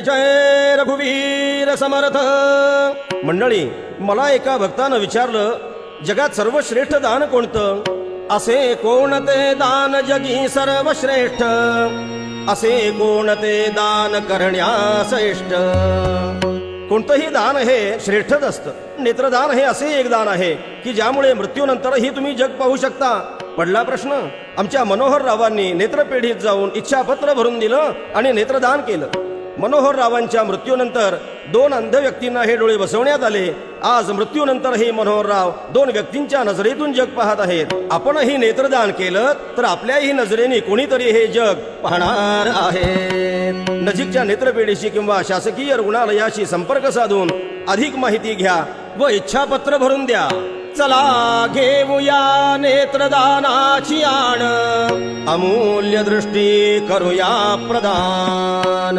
जय रघुवीर समर्थ. मंडळी मला एका भक्तानं विचारलं जगात सर्वश्रेष्ठ दान कोणतं? असे कोणते दान जगी सर्वश्रेष्ठ? असे कोणते दान करण्यास इष्ट कोणतंही दान हे श्रेष्ठच असतं. नेत्रदान हे असे एक दान आहे की ज्यामुळे मृत्यूनंतरही तुम्ही जग पाहू शकता. पडला प्रश्न. आमच्या मनोहर रावांनी नेत्रपेढीत जाऊन इच्छापत्र भरून दिलं आणि नेत्रदान केलं. मनोहर रावांच्या मृत्यूनंतर दोन अंध व्यक्तींना हे डोळे बसवण्यात आले. आज मृत्यूनंतरही मनोहर राव दोन व्यक्तींच्या नजरेतून जग पाहत आहेत. आपणही नेत्रदान केलं तर आपल्याही नजरेने कोणीतरी हे जग पाहणार आहे. नजीकच्या नेत्रपेढीशी किंवा शासकीय रुग्णालयाशी संपर्क साधून अधिक माहिती घ्या व इच्छापत्र भरून द्या. चला घेऊया नेत्रदानाची आण. अमूल्य दृष्टी करूया प्रदान.